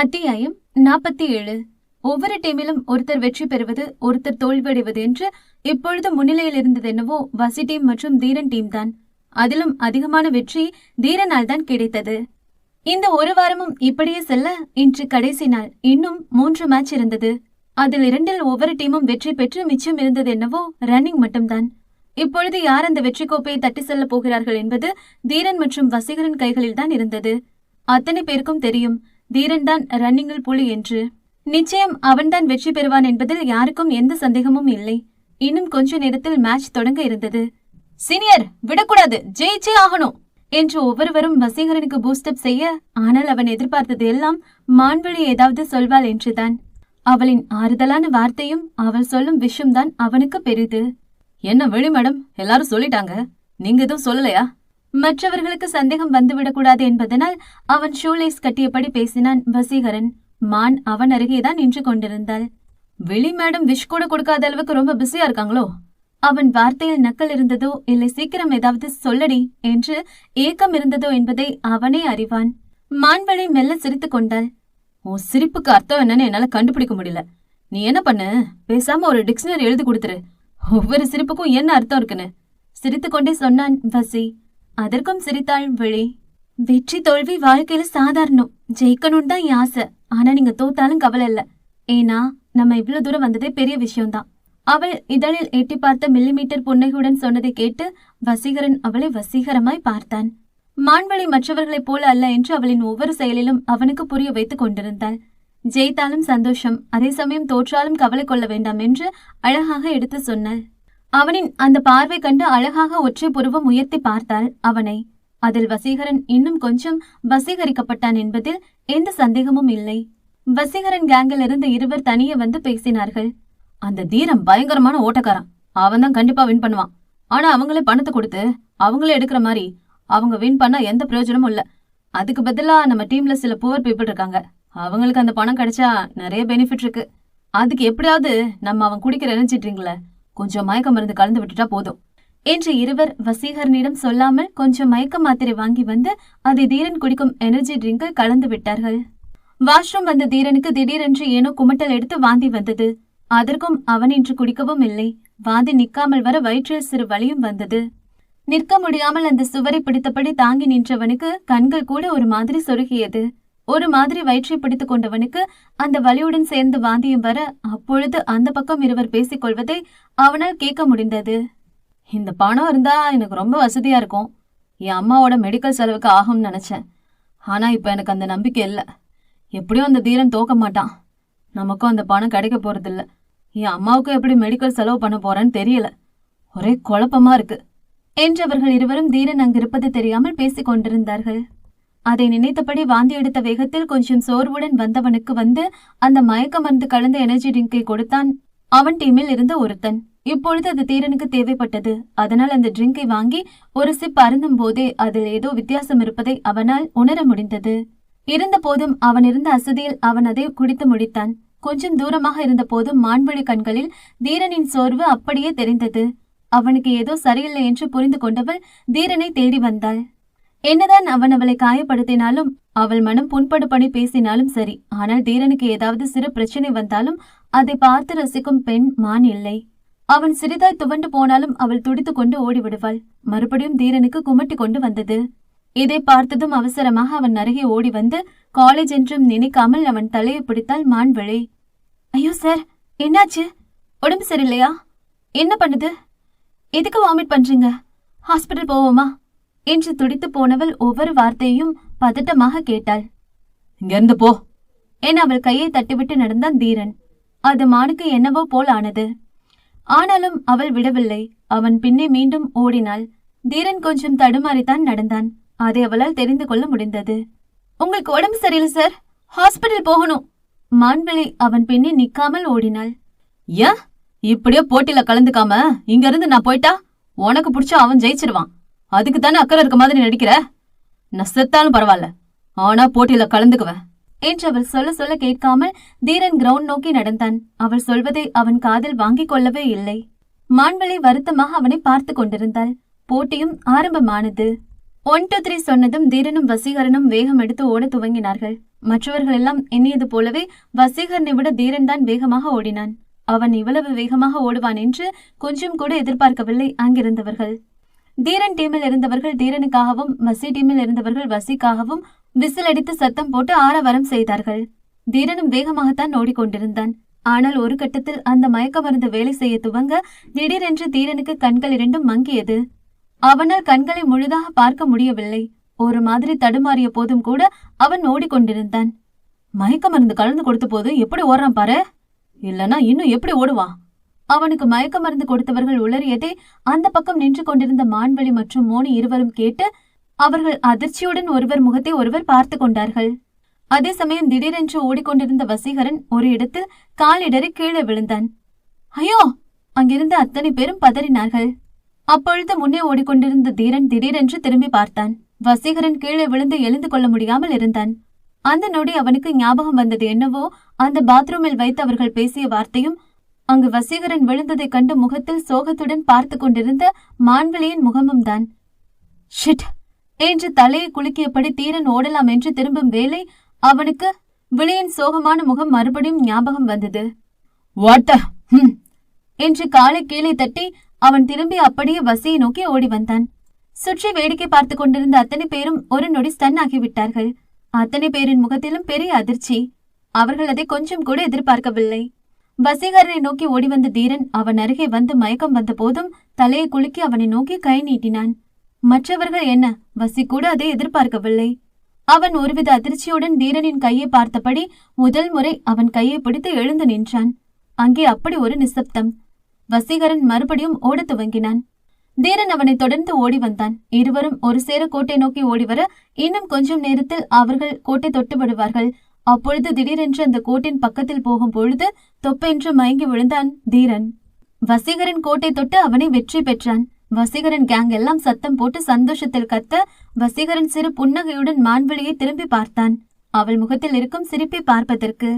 அத்தியாயம் நாற்பத்தி ஏழு ஒவ்வொரு டீமிலும் ஒருத்தர் வெற்றி பெறுவது ஒருத்தர் தோல்வியடைவது என்று இப்பொழுது முன்னிலையில் இருந்தது என்னவோ வசி டீம் மற்றும் தீரன் டீம் தான். அதிலும் அதிகமான வெற்றி தீரனால் தான் கிடைத்தது. இந்த ஒரு வாரமும் இப்படியே செல்ல இன்று கடைசி நாள். இன்னும் மூன்று மேட்ச் இருந்தது. அதில் இரண்டில் ஒவ்வொரு டீமும் வெற்றி பெற்று மிச்சம் இருந்தது என்னவோ ரன்னிங் மட்டும்தான். இப்பொழுது யார் அந்த வெற்றி கோப்பையை தட்டி செல்ல போகிறார்கள் என்பது தீரன் மற்றும் வசீகரன் கைகளில் தான் இருந்தது. அத்தனை பேருக்கும் தெரியும். தீரன் தான் ரன்னிங்கில் புலி என்று. நிச்சயம் அவன்தான் வெற்றி பெறுவான் என்பதில் யாருக்கும் எந்த சந்தேகமும் இல்லை. இன்னும் கொஞ்ச நேரத்தில் மேட்ச் தொடங்க இருந்தது. சீனியர் விடக்கூடாது ஜெயிச்சே ஆகணும் என்று ஒவ்வொருவரும் வசீகரனுக்கு பூஸ்டப் செய்ய ஆனால் அவன் எதிர்பார்த்தது எல்லாம் மான்வழி ஏதாவது சொல்வாள் என்றுதான். அவளின் ஆறுதலான வார்த்தையும் அவள் சொல்லும் விஷயம்தான் அவனுக்கு பெரிது. என்ன வெளி மேடம் எல்லாரும் சொல்லிட்டாங்க. நீங்க எதுவும் சொல்லலையா? மற்றவர்களுக்கு சந்தேகம் வந்துவிடக்கூடாது என்பதனால் அவன் ஷூலேஸ் கட்டியபடி பேசினான் வசீகரன். மான் அவன் அருகேதான் நின்று கொண்டிருந்தாள். வெளி மேடம் விஷ் கூட கொடுக்காத அளவுக்கு ரொம்ப பிஸியா இருக்காங்களோ? அவன் வார்த்தையில் நக்கல் இருந்ததோ இல்லை சீக்கிரம் ஏதாவது சொல்லடி என்று ஏக்கம் இருந்ததோ என்பதை அவனே அறிவான். மான்வழி மெல்ல சிரித்துக் கொண்டாள். உன் சிரிப்புக்கு அர்த்தம் என்னன்னு என்னால கண்டுபிடிக்க முடியல. நீ என்ன பண்ணு? பேசாம ஒரு டிக்ஷனரி எழுதி கொடுத்துரு. ஒவ்வொரு சிரிப்புக்கும் என்ன அர்த்தம் இருக்குன்னு? சிரித்துக்கொண்டே சொன்னான் வசி. அதற்கும் சிரித்தாள் விழி. வெற்றி தோல்வி வாழ்க்கையில சாதாரணம். ஜெயிக்கணும்னு தான் என் ஆசை. ஆனா நீங்க தோத்தாலும் கவலை இல்ல. ஏன்னா நம்ம இவ்வளவு தூரம் வந்ததே பெரிய விஷயம்தான். அவள் இதழில் எட்டி பார்த்த மில்லிமீட்டர் புன்னகையுடன் சொன்னதை கேட்டு வசீகரன் அவளை வசீகரமாய் பார்த்தான். மான்வழி மற்றவர்களைப் போல அல்ல என்று அவளின் ஒவ்வொரு செயலிலும் அவனுக்கு புரிய வைத்துக் கொண்டிருந்தாள். ஜெயித்தாலும் சந்தோஷம் அதே சமயம் தோற்றாலும் கவலை கொள்ள வேண்டாம் என்று அழகாக எடுத்து சொன்னாள். அவனின் அந்த பார்வை கண்டு அழகாக ஒற்றை புருவம் உயர்த்தி பார்த்தாள் அவனை. அதில் வசீகரன் இன்னும் கொஞ்சம் வசீகரிக்கப்பட்டான் என்பதில் எந்த சந்தேகமும் இல்லை. வசீகரன் கேங்கில் இருந்து இருவர் தனியே வந்து பேசினார்கள். அந்த தீரம் பயங்கரமான ஓட்டக்காரன். அவன் தான் கண்டிப்பா வின் பண்ணுவான். ஆனா அவங்களே பணத்தை கொடுத்து அவங்களே எடுக்கிற மாதிரி அவங்க வின் பண்ணா எந்த பிரயோஜனமும் இல்ல. அதுக்கு பதிலா நம்ம டீம்ல சில புவர் பீப்புள் இருக்காங்க. அவங்களுக்கு அந்த பணம் கிடைச்சா நிறைய பெனிஃபிட் இருக்கு. அதுக்கு எப்படியாவது நம்ம அவன் குடிக்கிற எனர்ஜி கொஞ்சம் மயக்க மருந்து கலந்து விட்டுட்டா போதும். என்று இருவர் வசீகரனிடம் சொல்லாமல் கொஞ்சம் மயக்க மாத்திரை வாங்கி வந்து அதை தீரன் குடிக்கும் எனர்ஜி ட்ரிங்கை கலந்து விட்டார்கள். வாஷ்ரூம் வந்த தீரனுக்கு திடீரென்று ஏனோ குமட்டல் எடுத்து வாந்தி வந்தது. அதற்கும் அவன் இன்று குடிக்கவும் இல்லை. வாந்தி நிற்காமல் வர வயிற்றில் சிறு வலியும் வந்தது. நிற்க முடியாமல் அந்த சுவரை பிடித்தபடி தாங்கி நின்றவனுக்கு கண்கள் கூட ஒரு மாதிரி சொருகியது. ஒரு மாதிரி வயிற்றை பிடித்துக் கொண்டவனுக்கு அந்த வலியுடன் சேர்ந்து வாந்தியும் வர அப்பொழுது அந்த பக்கம் இருவர் பேசிக் கொள்வதை அவனால் கேட்க முடிந்தது. இந்த பணம் இருந்தா எனக்கு ரொம்ப வசதியா இருக்கும். என் அம்மாவோட மெடிக்கல் செலவுக்கு ஆகும்னு நினைச்சேன். ஆனா இப்ப எனக்கு அந்த நம்பிக்கை இல்லை. எப்படியும் அந்த தீரன் தோக்க மாட்டான். நமக்கும் அந்த பணம் கிடைக்க போறதில்ல. என் அம்மாவுக்கும் எப்படி மெடிக்கல் செலவு பண்ண போறேன்னு தெரியல. ஒரே குழப்பமா இருக்கு. என்றவர்கள் இருவரும் தீரன் அங்கிருப்பது தெரியாமல் பேசிக் கொண்டிருந்தார்கள். அதை நினைத்தபடி வாந்தி எடுத்த வேகத்தில் கொஞ்சம் சோர்வுடன் வந்தவனுக்கு வந்து அந்த மயக்க மருந்து கலந்த எனர்ஜி ட்ரிங்கை கொடுத்தான். அவன் டீமில் இருந்த ஒருத்தன். இப்பொழுது அது தீரனுக்கு தேவைப்பட்டது. அதனால் அந்த ட்ரிங்கை வாங்கி ஒரு சிப் அருந்தும் போதே அதில் ஏதோ வித்தியாசம் இருப்பதை அவனால் உணர முடிந்தது. இருந்த போதும் அவன் இருந்த அசதியில் அவன் அதை குடித்து முடித்தான். கொஞ்சம் தூரமாக இருந்த போதும் மான்வழி கண்களில் தீரனின் சோர்வு அப்படியே தெரிந்தது. அவனுக்கு ஏதோ சரியில்லை என்று புரிந்து கொண்டவள் தீரனை தேடி வந்தாள். என்னதான் அவன் அவளை காயப்படுத்தினாலும் அவள் மனம் புண்படுபடி பேசினாலும் சரி. ஆனால் தீரனுக்கு ஏதாவது சிறு பிரச்சனை வந்தாலும் அதை பார்த்து ரசிக்கும் பெண் மான் இல்லை. அவன் சிறிதாய் துவண்டு போனாலும் அவள் துடித்துக் கொண்டு ஓடிவிடுவாள். மறுபடியும் தீரனுக்கு குமட்டி கொண்டு வந்தது. இதை பார்த்ததும் அவசரமாக அவன் அருகே ஓடி வந்து காலேஜ் என்றும் நினைக்காமல் அவன் தலையை பிடித்தாள் மான்விழி ஐயோ சார் என்னாச்சு? உடம்பு சரியில்லையா? என்ன பண்ணுது? எதுக்கு வாமிட் பண்றீங்க? ஹாஸ்பிட்டல் போவோமா? என்று துடித்து போனவள் ஒவ்வொரு வார்த்தையையும் பதட்டமாக கேட்டாள். இங்க இருந்து போ. என அவள் கையை தட்டிவிட்டு நடந்தான் தீரன். அது மானுக்கு என்னவோ போல் ஆனது. ஆனாலும் அவள் விடவில்லை. அவன் பின்னே மீண்டும் ஓடினாள். தீரன் கொஞ்சம் தடுமாறித்தான் நடந்தான். அதை அவளால் தெரிந்து கொள்ள முடிந்தது. உங்களுக்கு உடம்பு சரியில்லை சார். ஹாஸ்பிட்டல் போகணும். மான்விளை அவன் பின்னே நிக்காமல் ஓடினாள். ஏன்? இப்படியே போட்டியில கலந்துக்காம? இங்க இருந்து நான் போயிட்டா? உனக்கு பிடிச்சா அவன் ஜெயிச்சிருவான். அதுக்கு தானே அக்கறை இருக்க மாதிரி நடிக்கிற? நான் செத்தாலும் பரவாயில்ல. ஆனா போட்டியில கலந்துக்குவேன் என்று அவள் சொல்ல சொல்ல கேட்காமல் தீரன் கிரவுண்ட் நோக்கி நடந்தான். அவள் சொல்வதை அவன் காதில் வாங்கிக் கொள்ளவே இல்லை. மான்வழி வருத்தமாக அவனை பார்த்து கொண்டிருந்தாள். போட்டியும் ஆரம்பமானது. ஒன் டூ த்ரீ சொன்னதும் தீரனும் வசீகரனும் வேகம் எடுத்து ஓடத் துவங்கினார்கள். மற்றவர்கள் எல்லாம் எண்ணியது போலவே வசீகரனை விட தீரன் தான் வேகமாக ஓடினான். அவன் இவ்வளவு வேகமாக ஓடுவான் என்று கொஞ்சம் கூட எதிர்பார்க்கவில்லை அங்கிருந்தவர்கள். தீரன் டீமில் இருந்தவர்கள் தீரனுக்காகவும் வசி டீமில் இருந்தவர்கள் வசிக்காகவும் விசில் அடித்து சத்தம் போட்டு ஆரவாரம் செய்தார்கள். தீரனும் வேகமாகத்தான் ஓடிக்கொண்டிருந்தான். ஆனால் ஒரு கட்டத்தில் அந்த மயக்க மருந்து வேலை செய்ய துவங்க திடீரென்று தீரனுக்கு கண்கள் இரண்டும் மங்கியது. அவனால் கண்களை முழுதாக பார்க்க முடியவில்லை. ஒரு மாதிரி தடுமாறிய போதும் கூட அவன் ஓடிக்கொண்டிருந்தான். மயக்க மருந்து கலந்து கொடுத்த போது எப்படி ஓடுறான் பாரு? இல்லனா இன்னும் எப்படி ஓடுவான்? அவனுக்கு மயக்க மருந்து கொடுத்தவர்கள் உளறியதை அந்த பக்கம் நின்று கொண்டிருந்த மான்வழி மற்றும் மோனி இருவரும் கேட்டு அவர்கள் அதிர்ச்சியுடன் ஒருவர் முகத்தை ஒருவர் பார்த்து கொண்டார்கள். அதே சமயம் திடீரென்று ஓடிக்கொண்டிருந்த வசீகரன் ஒரு இடத்தில் காலிடறி கீழே விழுந்தான். ஐயோ! அங்கிருந்த அத்தனை பேரும் பதறினார்கள். அப்பொழுது முன்னே ஓடிக்கொண்டிருந்த தீரன் திடீரென்று திரும்பி பார்த்தான். வசீகரன் கீழே விழுந்து எழுந்து கொள்ள முடியாமல் இருந்தான். அந்த நொடி அவனுக்கு ஞாபகம் வந்தது என்னவோ அந்த பாத்ரூமில் வைத்து அவர்கள் பேசிய வார்த்தையும் அங்கு வசீகரன் விழுந்ததைக் கண்டு முகத்தில் சோகத்துடன் பார்த்து கொண்டிருந்த மான்விழியின் முகமும் தான் ஷிட்! என்று தலையை குலுக்கியபடி தீரன் ஓடலாம் என்று திரும்பும் வேலை அவனுக்கு விழியின் சோகமான முகம் மறுபடியும் ஞாபகம் வந்தது. வாட்ட என்று காலை கீழே தட்டி அவன் திரும்பி அப்படியே வசியை நோக்கி ஓடி வந்தான். சுற்றி வேடிக்கை பார்த்து கொண்டிருந்த அத்தனை பேரும் ஒரு நொடி ஸ்டன் ஆகிவிட்டார்கள். அத்தனை பேரின் முகத்திலும் பெரிய அதிர்ச்சி. அவர்கள் அதை கொஞ்சம் கூட எதிர்பார்க்கவில்லை. வசீகரனை நோக்கி ஓடிவந்த தீரன் அவன் அருகே வந்து மயக்கம் வந்த போதும் தலையை குலுக்கி அவனை நோக்கி கை நீட்டினான். மற்றவர்கள் என்ன? வசி கூட அதை எதிர்பார்க்கவில்லை. அவன் ஒருவித அதிர்ச்சியுடன் தீரனின் கையை பார்த்தபடி முதல் முறை அவன் கையை பிடித்து எழுந்து நின்றான். அங்கே அப்படி ஒரு நிசப்தம். வசீகரன் மறுபடியும் ஓடத் துவங்கினான். தீரன் அவனை தொடர்ந்து ஓடி வந்தான். இருவரும் ஒரு சேர கோட்டை நோக்கி ஓடிவர இன்னும் கொஞ்சம் நேரத்தில் அவர்கள் கோட்டை தொட்டு விடுவார்கள். அப்பொழுது திடீரென்று அந்த கோட்டின் பக்கத்தில் போகும் பொழுது தொப்பென்று மயங்கி விழுந்தான் தீரன். வசீகரன் கோட்டை தொட்டு அவனை வெற்றி பெற்றான். வசீகரன் கேங் எல்லாம் சத்தம் போட்டு சந்தோஷத்தில் கத்த வசீகரன் சிறு புன்னகையுடன் மான்வழியை திரும்பி பார்த்தான். அவள் முகத்தில் இருக்கும் சிரிப்பை பார்ப்பதற்கு.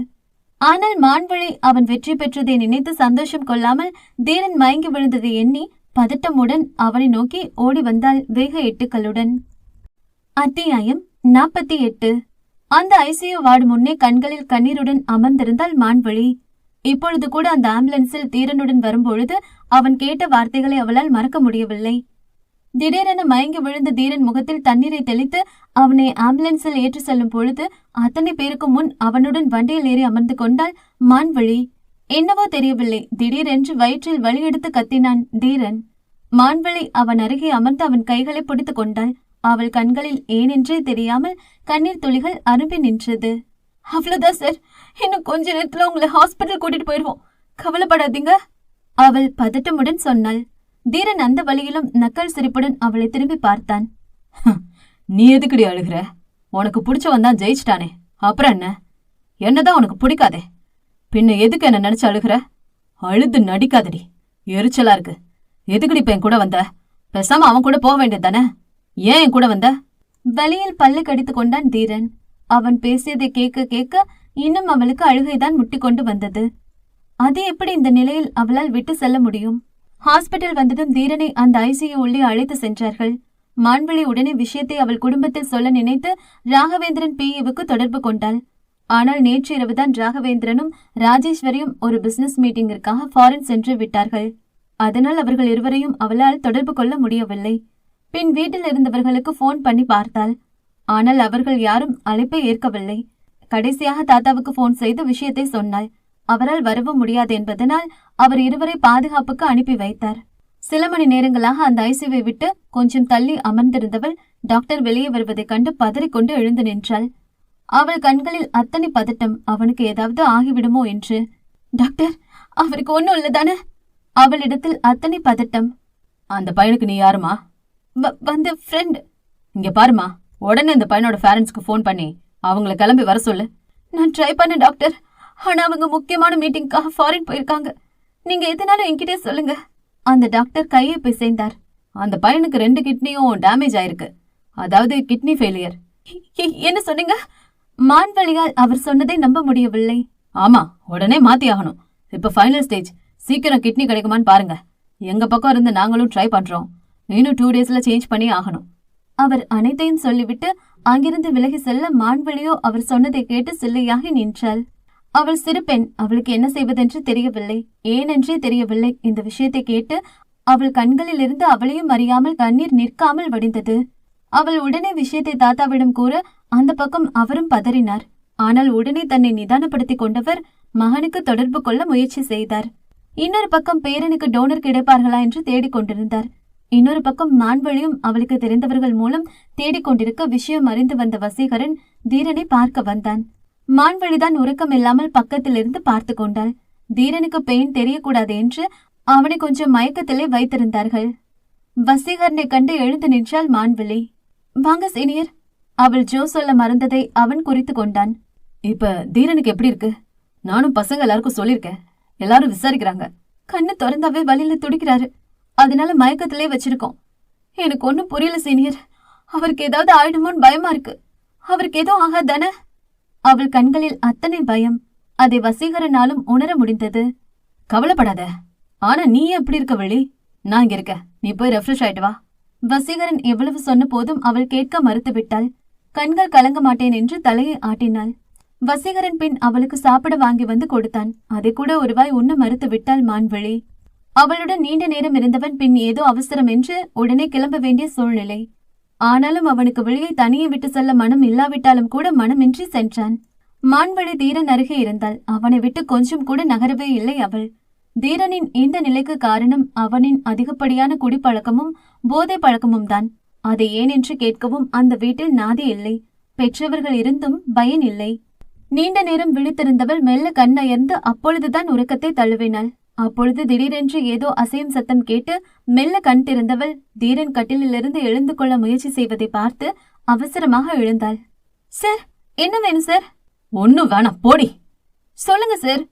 ஆனால் மான்வழி அவன் வெற்றி பெற்றதை நினைத்து சந்தோஷம் கொள்ளாமல் தீரன் மயங்கி விழுந்ததை எண்ணி பதட்டமுடன் அவனை நோக்கி ஓடி வந்தாள் வேக எட்டுக்களுடன். அத்தியாயம் நாற்பத்தி எட்டு. அந்த ஐசியு வார்டு முன்னே கண்களில் கண்ணீருடன் அமர்ந்திருந்தாள் மான்வழி. இப்பொழுது கூட அந்த ஆம்புலன்ஸில் தீரனுடன் வரும்பொழுது அவன் கேட்ட வார்த்தைகளை அவளால் மறக்க முடியவில்லை. திடீரென மயங்கி விழுந்த தீரன் முகத்தில் தண்ணீரை தெளித்து அவனை ஆம்புலன்ஸில் ஏற்றி செல்லும் பொழுது அத்தனை பேருக்கு முன் அவனுடன் வண்டியில் ஏறி அமர்ந்து கொண்டாள் மான்வழி. என்னவோ தெரியவில்லை திடீரென்று வயிற்றில் வலி எடுத்து கத்தினான் தீரன். மான்வழி அவன் அருகே அமர்ந்து அவன் கைகளை பிடித்துக் கொண்டாள். அவள் கண்களில் ஏனென்றே தெரியாமல் கண்ணீர் துளிகள் அரும்பி நின்றது. அவ்வளவுதான் சார் இன்னும் கொஞ்ச நேரத்துல உங்களை ஹாஸ்பிட்டல் கூட்டிட்டு போயிருவோம். கவலைப்படாதீங்க. அவள் பதட்டமுடன் சொன்னாள். தீரன் அந்த வழியிலும் நக்கல் சிரிப்புடன் அவளை திரும்பி பார்த்தான். நீ எதுக்குடி அழுகுற? உனக்கு பிடிச்சவன் தான் ஜெயிச்சிட்டானே. அப்புறம் என்ன? என்னதான் உனக்கு பிடிக்காதே. பின்ன எதுக்கு என்ன நினைச்சு அழுகுற? அழுது நடிக்காதடி. எரிச்சலா இருக்கு. எதுக்குடி இப்போ என் கூட வந்த? பெசாம அவன் கூட போக வேண்டியது தானே? ஏன் என் கூட வந்த? வலியில் பல்லு கடித்துக் கொண்டான் தீரன். அவன் பேசியதை கேட்க கேட்க இன்னும் அவளுக்கு அழுகைதான் முட்டி கொண்டு வந்தது. அது எப்படி இந்த நிலையில் அவளால் விட்டு செல்ல முடியும்? ஹாஸ்பிட்டல் வந்ததும் தீரனை அந்த ஐசியு உள்ளே அழைத்து சென்றார்கள். மான்வழி உடனே விஷயத்தை அவள் குடும்பத்தில் சொல்ல நினைத்து ராகவேந்திரன் பிஏவுக்கு தொடர்பு கொண்டாள். ஆனால் நேற்று இரவுதான் ராகவேந்திரனும் ராஜேஸ்வரியும் ஒரு பிசினஸ் மீட்டிங்கிற்காக ஃபாரின் சென்று விட்டார்கள். அதனால் அவர்கள் இருவரையும் அவளால் தொடர்பு கொள்ள முடியவில்லை. பின் வீட்டில் இருந்தவர்களுக்கு ஃபோன் பண்ணி பார்த்தாள். ஆனால் அவர்கள் யாரும் அழைப்பை ஏற்கவில்லை. கடைசியாக தாத்தாவுக்கு ஃபோன் செய்து விஷயத்தை சொன்னாள். அவரால் வரவும் முடியாது என்பதனால் அவர் இருவரை பாதுகாப்புக்கு அனுப்பி வைத்தார். சில மணி நேரங்களாக அந்த ஐசியூவை விட்டு கொஞ்சம் தள்ளி அமர்ந்திருந்தவள் டாக்டர் வெளியே வருவதைக் கண்டு பதறிக்கொண்டு எழுந்து நின்றாள். அவள் கண்களில் அத்தனை பதட்டம் அவனுக்கு ஏதாவது ஆகிவிடுமோ என்று. டாக்டர் அவருக்கு ஒன்றும் இல்லதானே அவளிடத்தில் அத்தனை பதட்டம். அந்த பையனுக்கு நீ யாருமா? வந்து ஃப்ரெண்ட் இங்க பாருமா உடனே இந்த பையனோட பேரண்ட்ஸ்க்கு ஃபோன் பண்ணி அவங்கள கிளம்பி வர சொல்லு. நான் ட்ரை பண்ண டாக்டர் ஆனா அவங்க முக்கியமான மீட்டிங்காக ஃபாரின் போயிருக்காங்க. நீங்க எதுனாலும் என்கிட்டே சொல்லுங்க. அந்த டாக்டர் கையை பிசைந்தார் அந்த பையனுக்கு ரெண்டு கிட்னியும் டேமேஜ் ஆயிருக்கு. அதாவது கிட்னி ஃபெயிலியர் என்ன சொன்னீங்க? மான்வழியால் அவர் சொன்னதை நம்ப முடியவில்லை. ஆமா உடனே மாத்தி ஆகணும். இப்ப ஃபைனல் ஸ்டேஜ் சீக்கிரம் கிட்னி கிடைக்குமான்னு பாருங்க. எங்க பக்கம் இருந்து நாங்களும் ட்ரை பண்றோம். இன்னும் டூ டேஸ்ல சேஞ்ச் பண்ணி ஆகணும். அவர் அனைத்தையும் சொல்லிவிட்டு அங்கிருந்து விலகி செல்ல மான்வழியோ அவர் சொன்னதை கேட்டு சில்லையாகி நின்றாள். அவள் சிறு பெண் அவளுக்கு என்ன செய்வதென்று தெரியவில்லை. ஏனென்றே தெரியவில்லை. இந்த விஷயத்தை கேட்டு அவள் கண்களிலிருந்து அவளையும் அறியாமல் கண்ணீர் நிற்காமல் வடிந்தது. அவள் உடனே விஷயத்தை தாத்தாவிடம் கூற அந்த பக்கம் அவரும் பதறினார். ஆனால் உடனே தன்னை நிதானப்படுத்திக் கொண்டவர் மகனுக்கு தொடர்பு கொள்ள முயற்சி செய்தார். இன்னொரு பக்கம் பேரனுக்கு டோனர் கிடைப்பார்களா என்று தேடிக் கொண்டிருந்தார். இன்னொரு பக்கம் மான்வழியும் அவளுக்கு தெரிந்தவர்கள் மூலம் தேடிக் கொண்டிருக்க விஷயம் அறிந்து வந்த வசீகரன் தீரனை பார்க்க வந்தான். மான்வழிதான் உறக்கம் இல்லாமல் பார்த்து கொண்டாள். தீரனுக்கு பெயின் தெரியக்கூடாது என்று அவனை கொஞ்சம் மயக்கத்திலே வைத்திருந்தார்கள். வசீகரனை கண்டு எழுந்து நின்றாள் மான்வழி. வாங்க சீனியர். அவள் ஜோ சொல்ல மறந்ததை அவன் குறித்து கொண்டான். இப்ப தீரனுக்கு எப்படி இருக்கு? நானும் பசங்க எல்லாருக்கும் சொல்லியிருக்கேன். எல்லாரும் விசாரிக்கிறாங்க. கண்ணு திறந்தாவே வழியில துடிக்கிறாரு. அதனால மயக்கத்திலே வச்சிருக்கோம். எனக்கு ஒன்றும் புரியல சீனியர். அவருக்கு ஏதாவது ஆயிடுமோன்னு பயமா இருக்கு. அவருக்கு ஏதோ ஆகாதானே? அவள் கண்களில் அத்தனை பயம் அதை வசீகரனாலும் உணர முடிந்தது. கவலைப்படாத. ஆனா நீ எப்படி இருக்க வழி நான் இங்க இருக்க நீ போய் ரெஃப்ரெஷ் ஆயிட்டு வா. வசீகரன் எவ்வளவு சொன்ன போதும் அவள் கேட்க மறுத்துவிட்டாள். கண்கள் கலங்க மாட்டேன் என்று தலையை ஆட்டினாள். வசீகரன் பின் அவளுக்கு சாப்பிட வாங்கி வந்து கொடுத்தான். அதை கூட ஒருவாய் உண்ண மறுத்து விட்டாள் மான்வழி அவளுடன் நீண்ட நேரம் இருந்தவன் பின் ஏதோ அவசரம் என்று உடனே கிளம்ப வேண்டிய சூழ்நிலை. ஆனாலும் அவனுக்கு வெளியே தனியே விட்டு செல்ல மனம் இல்லாவிட்டாலும் கூட மனமின்றி சென்றான். மான்வழி தீரன் அருகே இருந்தாள் அவனை விட்டு கொஞ்சம் கூட நகரவே இல்லை அவள். தீரனின் இந்த நிலைக்கு காரணம் அவனின் அதிகப்படியான குடிப்பழக்கமும் போதை பழக்கமும் தான் அதை ஏன் என்று கேட்கவும் அந்த வீட்டில் நாதி இல்லை. பெற்றவர்கள் இருந்தும் பயன் இல்லை. நீண்ட நேரம் விழித்திருந்தவள் மெல்ல கண்ணயர்ந்து அப்பொழுதுதான் உறக்கத்தை தழுவினாள். அப்பொழுது திடீரென்று ஏதோ அசையும் சத்தம் கேட்டு மெல்ல கண் திறந்தவள் தீரன் கட்டிலிலிருந்து எழுந்து கொள்ள முயற்சி செய்வதை பார்த்து அவசரமாக எழுந்தாள். சார் என்ன வேணும் சார்? ஒன்னும் வேணாம் போடி. சொல்லுங்க சார்.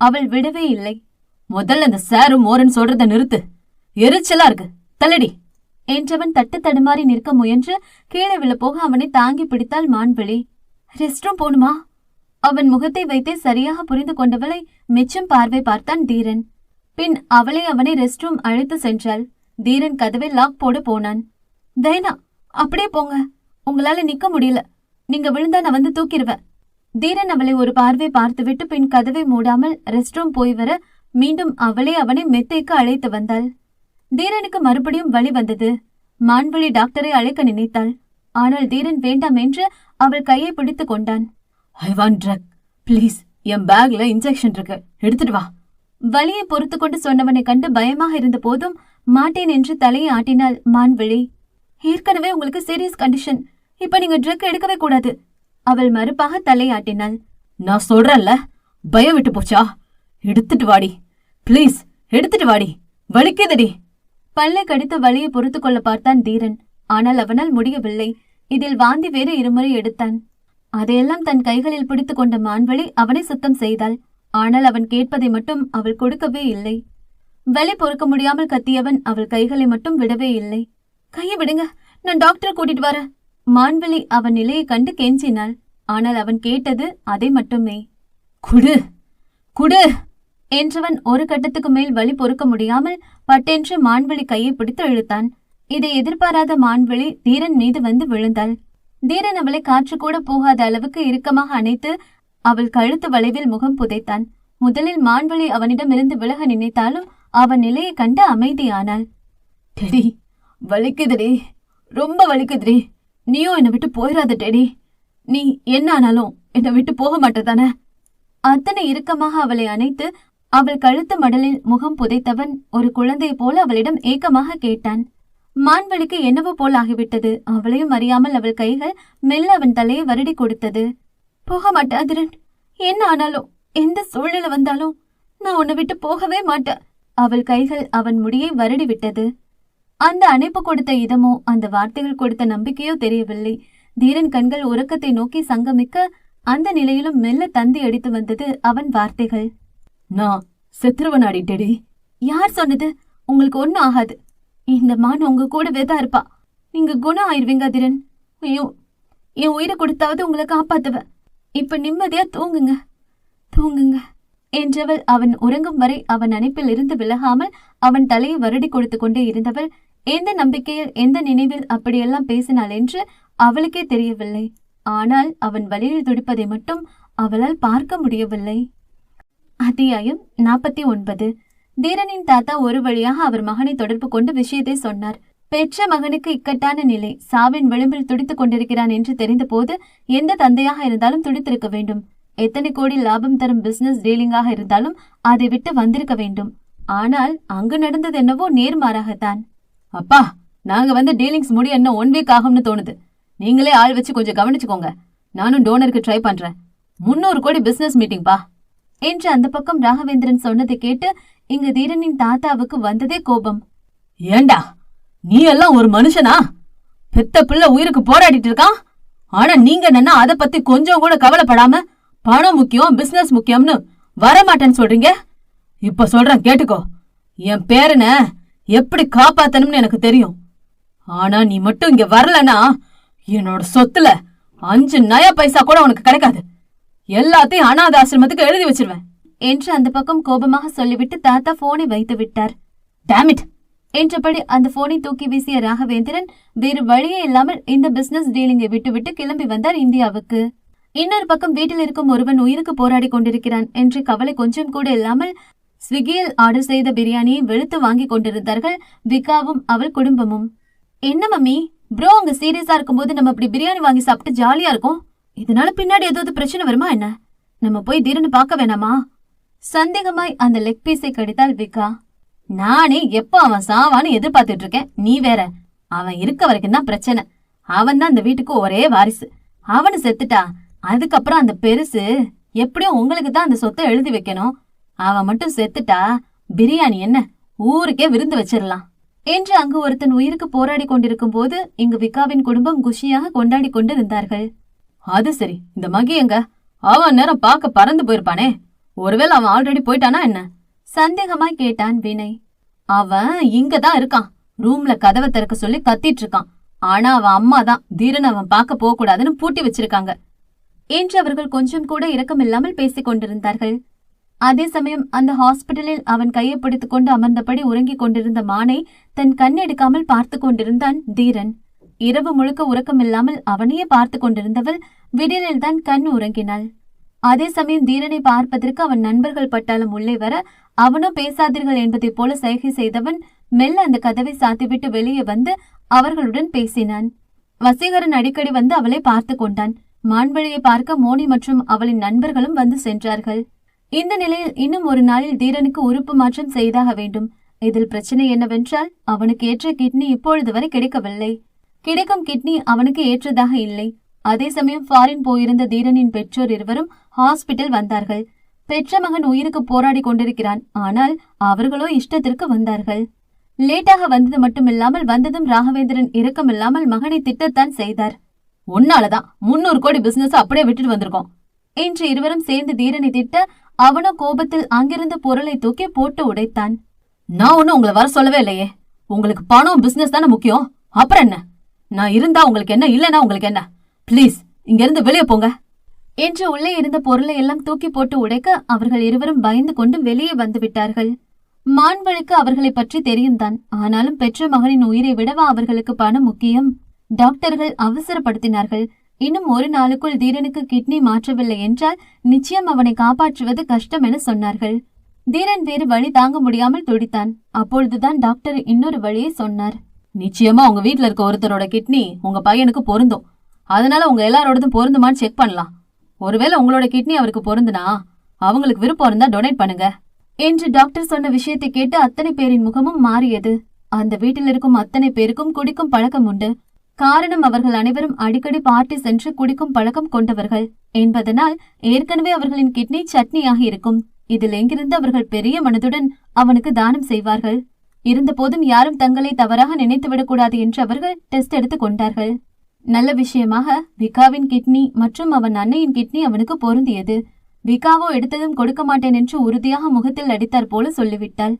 அவள் விடவே இல்லை. முதல்ல இந்த சாரும் மோரன் சொல்றத நிறுத்து. எரிச்சலா இருக்கு. தள்ளடி. என்றவன் தட்டு தடுமாறி நிற்க முயன்று கீழே விழப்போக அவனை தாங்கி பிடித்தாள் மான்விழி ரெஸ்ட் ரூம் போணுமா அவன் முகத்தை வைத்தே சரியாக புரிந்து கொண்டவளை மிச்சம் பார்வை பார்த்தான் தீரன். பின் அவளை அவனை ரெஸ்ட் ரூம் அழைத்து சென்றாள். தீரன் கதவை லாக் போட போனான். தைனா அப்படியே போங்க. உங்களால நிக்க முடியல. நீங்க விழுந்தா நான் வந்து தூக்கிடுவேன். தீரன் அவளை ஒரு பார்வை பார்த்துவிட்டு பின் கதவை மூடாமல் ரெஸ்ட் ரூம் போய் வர மீண்டும் அவளே அவனை மெத்தைக்கு அழைத்து வந்தாள். தீரனுக்கு மறுபடியும் வழி வந்தது. மான்வழி டாக்டரை அழைக்க நினைத்தாள். ஆனால் தீரன் வேண்டாம் என்று அவள் கையை பிடித்துக் கொண்டான். ஐ வாண்ட் ட்ரக் ப்ளீஸ் என் பேக்ல இன்ஜெக்ஷன் இருக்கு. எடுத்துட்டு வா. வலியை பொறுத்து கொண்டு சொன்னவனை கண்டு பயமாக இருந்த போதும் மாட்டேன் என்று தலையை ஆட்டினாள் மான்விழி. ஏற்கனவே உங்களுக்கு சீரியஸ் கண்டிஷன் இப்ப நீங்க ட்ரக் எடுக்கவே கூடாது. அவள் மறுப்பாக தலையாட்டினாள் நான் சொல்றேன்ல பயம் விட்டு போச்சா? எடுத்துட்டு வாடி. ப்ளீஸ் எடுத்துட்டு வாடி. வலிக்குதடி. பல்லை கடித்த வலியை பொறுத்து கொள்ள பார்த்தான் தீரன். ஆனால் அவனால் முடியவில்லை. இதில் வாந்தி வேறு இருமுறை எடுத்தான். அதையெல்லாம் தன் கைகளில் பிடித்துக் கொண்ட மான்வழி அவனை சுத்தம் செய்தாள். ஆனால் அவன் கேட்பதை மட்டும் அவள் கொடுக்கவே இல்லை. வலி பொறுக்க முடியாமல் கத்தியவன் அவள் கைகளை மட்டும் விடவே இல்லை. கையை விடுங்க நான் டாக்டர் கூட்டிட்டு வரேன். மான்வெளி அவன் நிலையை கண்டு கெஞ்சினாள். ஆனால் அவன் கேட்டது அதை மட்டுமே. குடு குடு என்றவன் ஒரு கட்டத்துக்கு மேல் வலி பொறுக்க முடியாமல் பட்டென்று மான்வழி கையை பிடித்து இழுத்தான். இதை எதிர்பாராத மான்வழி தீரன் மீது வந்து விழுந்தாள். தீரன் அவளை காற்று கூட போகாத அளவுக்கு இறுக்கமாக அணைத்து அவள் கழுத்து வளைவில் முகம் புதைத்தான். முதலில் மான்வழி அவனிடமிருந்து விலக நினைத்தாலும் அவன் நிலையை கண்டு அமைதியானாள். டெடி வலிக்குதுடி. ரொம்ப வலிக்குதுடி. நீயும் என்னை விட்டு போயிடாத டெடி. நீ என்ன ஆனாலும் என்னை விட்டு போக மாட்டேதானே? அத்தனை இறுக்கமாக அவளை அணைத்து அவள் கழுத்து மடலில் முகம் புதைத்தவன் ஒரு குழந்தை போல அவளிடம் ஏக்கமாக கேட்டான். மான்வழிக்கு என்னவோ போல் ஆகிவிட்டது அவளையும் அறியாமல் அவள் கைகள் மெல்ல அவன் தலையை வருடி கொடுத்தது. போக மாட்டாதிரன் என்ன ஆனாலும் எந்த சூழ்நிலை வந்தாலும் நான் உன்னை விட்டு போகவே மாட்டேன். அவள் கைகள் அவன் முடியை வருடி விட்டது அந்த அணைப்பு கொடுத்த இதமோ அந்த வார்த்தைகள் கொடுத்த நம்பிக்கையோ தெரியவில்லை. தீரன் கண்கள் உறக்கத்தை நோக்கி சங்கமிக்க அந்த நிலையிலும் மெல்ல தந்தி அடித்து வந்தது அவன் வார்த்தைகள். நான் செத்துருவனாடி டெடி யார் சொன்னது? உங்களுக்கு ஒண்ணும் ஆகாது. இந்த மான் உங்க கூடவே தான் இருப்பா. நீங்க குணம் ஆயிருவீங்க அதிரன். ஐயோ என் உயிரை கொடுத்தாவது உங்களை காப்பாத்துவேன் இப்ப நிம்மதியா தூங்குங்க. தூங்குங்க. என்றவள் அவன் உறங்கும் வரை அவன் நினைப்பில் இருந்து விலகாமல் அவன் தலையை வருடி கொடுத்து கொண்டே இருந்தவள் எந்த நம்பிக்கையில் எந்த நினைவில் அப்படியெல்லாம் பேசினாள் என்று அவளுக்கே தெரியவில்லை. ஆனால் அவன் வழியில் துடிப்பதை மட்டும் அவளால் பார்க்க முடியவில்லை. அத்தியாயம் நாற்பத்தி ஒன்பது. தீரனின் தாத்தா ஒரு வழியாக அவர் மகனை தொடர்பு கொண்டு விஷயத்தை சொன்னார். பெற்ற மகனுக்கு இக்கட்டான நிலை. சாவின் விளிம்பில் துடித்துக் கொண்டிருக்கிறான் என்று தெரிந்தபோது எந்த தந்தையாக இருந்தாலும் துடித்திருக்க வேண்டும். எத்தனை கோடி லாபம் தரும் பிசினஸ் டீலிங்காக இருந்தாலும் அதை விட்டு வந்திருக்க வேண்டும். ஆனால் அங்கு நடந்தது என்னவோ நேர்மாறாகத்தான். அப்பா நாங்க வந்து டீலிங்ஸ் முடிய என்ன ஒன் வீக் ஆகும்னு தோணுது. நீங்களே ஆள் வச்சு கொஞ்சம் கவனிச்சுக்கோங்க. நானும் டோனருக்கு ட்ரை பண்றேன். முன்னூறு கோடி பிசினஸ் மீட்டிங் பா. என்று அந்த பக்கம் ராகவேந்திரன் சொன்னதை கேட்டு இங்கு தீரனின் தாத்தாவுக்கு வந்ததே கோபம். ஏண்டா? நீ எல்லாம் ஒரு மனுஷனா? பெத்த பிள்ளை உயிருக்கு போராடிட்டு இருக்கான்? ஆனா நீங்க என்னன்னா அத பத்தி கொஞ்சம் கூட கவலைப்படாம பணம் முக்கியம் பிசினஸ் முக்கியம்னு வரமாட்டேன்னு சொல்றீங்க? இப்ப சொல்றேன் கேட்டுக்கோ. என் பேரனை எப்படி காப்பாத்தணும்னு எனக்கு தெரியும். ஆனா நீ மட்டும் இங்க வரலனா என்னோட சொத்துல அஞ்சு நயா பைசா கூட உனக்கு கிடைக்காது. எல்லாத்தையும் அனாத ஆசிரமத்துக்கு எழுதி வச்சிருவேன். என்று அந்த பக்கம் கோபமாக சொல்லிவிட்டு தாத்தா போனை வைத்து விட்டார். டேமிட் என்றபடி அந்த போனை தூக்கி வீசிய ராகவேந்திரன் வேறு வழியே இல்லாமல் இந்த பிசினஸ் டீலிங்கை விட்டுவிட்டு கிளம்பி வந்தார் இந்தியாவுக்கு. இன்னொரு பக்கம் வீட்டில் இருக்கும் ஒருவன் உயிருக்கு போராடி கொண்டிருக்கிறான் என்று கவலை கொஞ்சம் கூட இல்லாமல் ஸ்விக்கியில் ஆர்டர் செய்த பிரியாணியை வெளுத்து வாங்கி கொண்டிருந்தார்கள் விகாவும் அவள் குடும்பமும். என்ன மம்மி? ப்ரோ அங்க சீரியஸா இருக்கும்போது நம்ம இப்படி பிரியாணி வாங்கி சாப்பிட்டு ஜாலியா இருக்கும். இதனால பின்னாடி ஏதாவது பிரச்சனை வருமா என்ன? நம்ம போய் திடீர்னு பார்க்க வேணாமா? சந்தேகமாய் அந்த லெக் பீஸை கடித்தால் விகா. நானே எப்ப அவன் சாவான்னு எதிர்பார்த்துட்டு இருக்கேன் நீ வேற. அவன் இருக்க வரைக்கும் தான் பிரச்சனை. அவன் தான் இந்த வீட்டுக்கு ஒரே வாரிசு. அவனு செத்துட்டா. அதுக்கப்புறம் அந்த பெருசு எப்படியும் உங்களுக்கு தான் அந்த சொத்தை எழுதி வைக்கணும். அவன் மட்டும் செத்துட்டா பிரியாணி என்ன? ஊருக்கே விருந்து வச்சிடலாம். என்று அங்கு ஒருத்தன் உயிருக்கு போராடி கொண்டிருக்கும் போது இங்கு விகாவின் குடும்பம் குஷியாக கொண்டாடி கொண்டு இருந்தார்கள் அது சரி. இந்த மகி எங்க? அவன் நேரம் பார்க்க பறந்து போயிருப்பானே. ஒருவேளை அவன் ஆல்ரெடி போயிட்டானா என்ன? சந்தேகமாய் கேட்டான் வினய். அவன் இங்கதான் இருக்கான். ரூம்ல கதவை திறக்க சொல்லி கத்திட்டு இருக்கான் ஆனா அவன் அம்மா தான் தீரன் அவன் பார்க்க போக கூடாதுன்னு பூட்டி வச்சிருக்காங்க. என்று அவர்கள் கொஞ்சம் கூட இரக்கமில்லாமல் பேசிக் கொண்டிருந்தார்கள். அதே சமயம் அந்த ஹாஸ்பிடலில் அவன் கையை பிடித்துக் கொண்டு அமர்ந்தபடி உறங்கிக் கொண்டிருந்த மானை தன் கண் எடுக்காமல் பார்த்து கொண்டிருந்தான் தீரன். இரவு முழுக்க உறக்கமில்லாமல் அவனையே பார்த்து கொண்டிருந்தவள் விடியலில்தான் கண் உறங்கினாள். அதே சமயம் தீரனை பார்ப்பதற்கு அவன் நண்பர்கள் பட்டாலும் உள்ளே வர அவனோ பேசாதீர்கள் என்பதைப் போல சைகை செய்தவன் மெல்ல அந்த கதவை சாத்திவிட்டு வெளியே வந்து அவர்களுடன் பேசினான். வசீகரன் அடிக்கடி வந்து அவளை பார்த்து கொண்டான். மான்வழியை பார்க்க மோனி மற்றும் அவளின் நண்பர்களும் வந்து சென்றார்கள். இந்த நிலையில் இன்னும் ஒரு நாளில் தீரனுக்கு உறுப்பு மாற்றம் செய்தாக வேண்டும். இதில் பிரச்சனை என்னவென்றால் அவனுக்கு ஏற்ற கிட்னி இப்பொழுது வரை கிடைக்கவில்லை. கிடைக்கும் கிட்னி அவனுக்கு ஏற்றதாக இல்லை. அதே சமயம் ஃபாரின் போயிருந்த தீரனின் பெற்றோர் இருவரும் ஹாஸ்பிட்டல் வந்தார்கள். பெற்ற மகன் உயிருக்கு போராடி கொண்டிருக்கிறான். ஆனால் அவர்களோ இஷ்டத்திற்கு வந்தார்கள். லேட்டாக வந்தது மட்டுமில்லாமல் வந்ததும் ராகவேந்திரன் இரக்கமில்லாமல் மகனை திட்டத்தான் செய்தார். உன்னாலதான் முன்னூறு கோடி பிசினஸ் அப்படியே விட்டுட்டு வந்திருக்கோம். என்று இருவரும் சேர்ந்து தீரனை திட்ட அவனோ கோபத்தில் அங்கிருந்து பொருளை தூக்கி போட்டு உடைத்தான். நான் ஒன்னும் உங்களை வர சொல்லவே இல்லையே. உங்களுக்கு பணம் பிசினஸ் தானே முக்கியம்? அப்புறம் என்ன? நான் இருந்தா உங்களுக்கு என்ன இல்லைன்னா உங்களுக்கு என்ன? ப்ளீஸ் இங்கிருந்து வெளியே போங்க. என்று உள்ளே இருந்த பொருளை எல்லாம் தூக்கி போட்டு உடைக்க அவர்கள் இருவரும் பயந்து கொண்டு வெளியே வந்து விட்டார்கள். மான்வழுக்கு அவர்களை பற்றி தெரியும் தான் ஆனாலும் பெற்ற மகனின் உயிரை விடவா அவர்களுக்கு பணம் முக்கியம்? டாக்டர்கள் அவசரப்படுத்தினார்கள். இன்னும் ஒரு நாளுக்குள் தீரனுக்கு கிட்னி மாற்றவில்லை என்றால் நிச்சயம் அவனை காப்பாற்றுவது கஷ்டம் என சொன்னார்கள். தீரன் வேறு வழி தாங்க முடியாமல் துடித்தான். அப்பொழுதுதான் டாக்டர் இன்னொரு வழியை சொன்னார். நிச்சயமா உங்க வீட்டுல இருக்க ஒருத்தரோட கிட்னி உங்க பையனுக்கு பொருந்தும். அதனால உங்க எல்லாரோடதும் பொருந்துமான்னு செக் பண்ணலாம். ஒருவேளை உங்களோட கிட்னி அவருக்கு பொருந்துனா அவங்களுக்கு விருப்பம் இருந்தா டொனேட் பண்ணுங்க. என்று டாக்டர் சொன்ன விஷயத்தை கேட்டு அத்தனை பேரின் முகமும் மாறியது. அந்த வீட்டில் இருக்கும் அத்தனை பேருக்கும் குடிக்கும் பழக்கம் உண்டு. காரணம் அவர்கள் அனைவரும் அடிக்கடி பார்ட்டி சென்று குடிக்கும் பழக்கம் கொண்டவர்கள். என்பதனால் ஏற்கனவே அவர்களின் கிட்னி சட்னியாக இருக்கும். இதில் எங்கிருந்து அவர்கள் பெரிய மனதுடன் அவனுக்கு தானம் செய்வார்கள்? இருந்தபோதும் யாரும் தங்களை தவறாக நினைத்துவிடக்கூடாது என்று அவர்கள் டெஸ்ட் எடுத்து கொண்டார்கள். நல்ல விஷயமாக விகாவின் கிட்னி மற்றும் அவன் அன்னையின் கிட்னி அவனுக்கு பொருந்தியது. விகாவோ எடுத்ததும் கொடுக்க மாட்டேன் என்று உறுதியாக முகத்தில் அடித்தார் போல சொல்லிவிட்டாள்.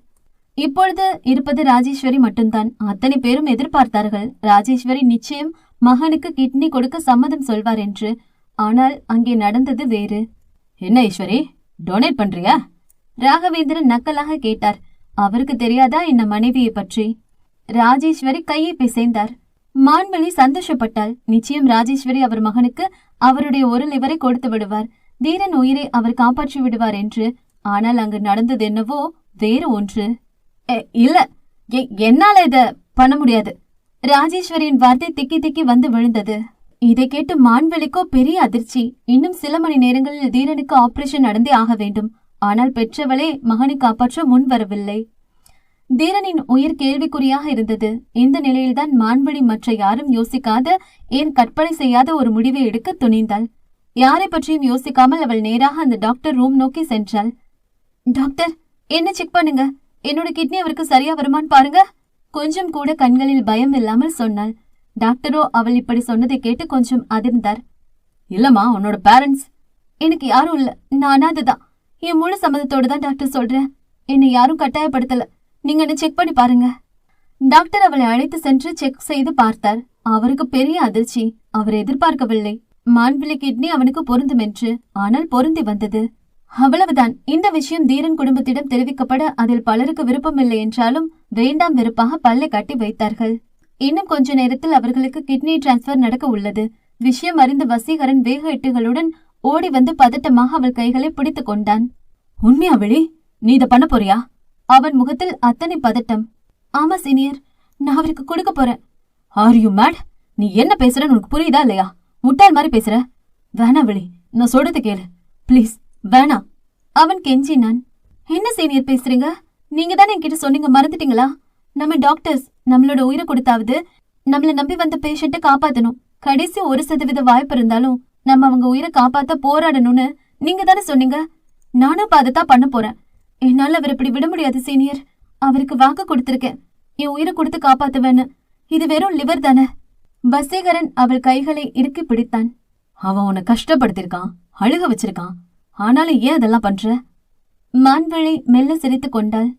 இப்பொழுது இருப்பது ராஜேஸ்வரி மட்டும்தான். அத்தனை பேரும் எதிர்பார்த்தார்கள். ராஜேஸ்வரி நிச்சயம் மகனுக்கு கிட்னி கொடுக்க சம்மதம் சொல்வார் என்று. ஆனால் அங்கே நடந்தது வேறு. என்ன ஈஸ்வரி? டொனேட் பண்றியா? ராகவேந்திரன் நக்கலாக கேட்டார். அவருக்கு தெரியாதா என்ன மனைவியை பற்றி? ராஜேஸ்வரி கையை பிசைந்தார். மான்மணி சந்தோஷப்பட்டாள் நிச்சயம் ராஜேஸ்வரி அவர் மகனுக்கு அவருடைய ஒரு லிவரை கொடுத்து விடுவார். தீரன் உயிரை அவர் காப்பாற்றி விடுவார் என்று. ஆனால் அங்கு நடந்தது என்னவோ வேறு ஒன்று. இல்ல. என்னால இத பண்ண முடியாது. ராஜேஸ்வரியின் வார்த்தை திக்கி திக்கி வந்து விழுந்தது. இதை கேட்டு மான்வெளிக்கோ பெரிய அதிர்ச்சி. இன்னும் சில மணி நேரங்களில் தீரனுக்கு ஆபரேஷன் நடந்தே ஆக வேண்டும். ஆனால் பெற்றவளே மகனை காப்பாற்ற முன் வரவில்லை. தீரனின் உயிர் கேள்விக்குறியாக இருந்தது. இந்த நிலையில்தான் மான்வழி மற்ற யாரும் யோசிக்காத ஏன் கற்பனை செய்யாத ஒரு முடிவை எடுக்க துணிந்தாள். யாரை பற்றியும் யோசிக்காமல் அவள் நேராக அந்த டாக்டர் ரூம் நோக்கி சென்றாள். டாக்டர் என்ன செக் பண்ணுங்க? என்னோட கிட்னி அவருக்கு சரியா வருமான்னு பாருங்க. கொஞ்சம் கூட கண்களில் பயம் இல்லாமல் சொன்னாள். டாக்டரோ அவள் இப்படி சொன்னதை கேட்டு கொஞ்சம் அதிர்ந்தார். இல்லம்மா உன்னோட பேரண்ட்ஸ். எனக்கு யாரும் இல்ல நான் அதுதான் என் முழு சம்மதத்தோட தான் டாக்டர் சொல்றேன். என்னை யாரும் கட்டாயப்படுத்தல. நீங்க என்ன செக் பண்ணி பாருங்க. டாக்டர் அவளை அழைத்து சென்று செக் செய்து பார்த்தார். அவருக்கு பெரிய அதிர்ச்சி. அவர் எதிர்பார்க்கவில்லை. மான்விழி கிட்னி அவனுக்கு பொருந்தும் என்று. ஆனால் பொருந்தி வந்தது. அவ்வளவுதான். இந்த விஷயம் தீரன் குடும்பத்திடம் தெரிவிக்கப்பட அதில் பலருக்கு விருப்பமில்லை என்றாலும் வேண்டாம் வெறுப்பாக பல்லை கட்டி வைத்தார்கள். இன்னும் கொஞ்ச நேரத்தில் அவர்களுக்கு கிட்னி டிரான்ஸ்பர் நடக்க உள்ளது. விஷயம் அறிந்த வசீகரன் வேக எட்டுகளுடன் ஓடி வந்து பதட்டமாக அவள் கைகளை பிடித்துக் கொண்டான். உண்மையா வெளி? நீ இத பண்ண போறியா? அவன் முகத்தில் அத்தனை பதட்டம். ஆமா சீனியர். நான் அவருக்கு கொடுக்க போறேன். ஆர் யூ மேட் நீ என்ன பேசுறன்னு உனக்கு புரியுதா இல்லையா? முட்டாள் மாதிரி பேசுற. வேணா விழி நான் சொல்றது கேளு. ப்ளீஸ் வேணா. அவன் கெஞ்சினான். என்ன சீனியர் பேசுறீங்க? நீங்க தானே என்கிட்ட சொன்னீங்க மறந்துட்டீங்களா? நம்ம டாக்டர்ஸ் நம்மளோட உயிரை கொடுத்தாவது நம்மள நம்பி வந்த பேஷண்ட்டை காப்பாத்தணும். கடைசி ஒரு சதவீத வாய்ப்பு இருந்தாலும் நம்ம அவங்க உயிரை காப்பாத்த போராடணும்னு நீங்க தானே சொன்னீங்க. நானும் இப்ப அதைத்தான் பண்ண போறேன். என்னால அவர் இப்படி விட முடியாது சீனியர். அவருக்கு வாக்கு கொடுத்திருக்கேன். என் உயிரை கொடுத்து காப்பாத்துவேன்னு. இது வெறும் லிவர் தானே. வசீகரன் அவள் கைகளை இறுக்கி பிடித்தான். அவன் உன்னை கஷ்டப்படுத்திருக்கான் அழுக வச்சிருக்கான். ஆனாலும் ஏன் அதெல்லாம் பண்ற? மான்வழி மெல்ல சிரித்துக் கொண்டாள்.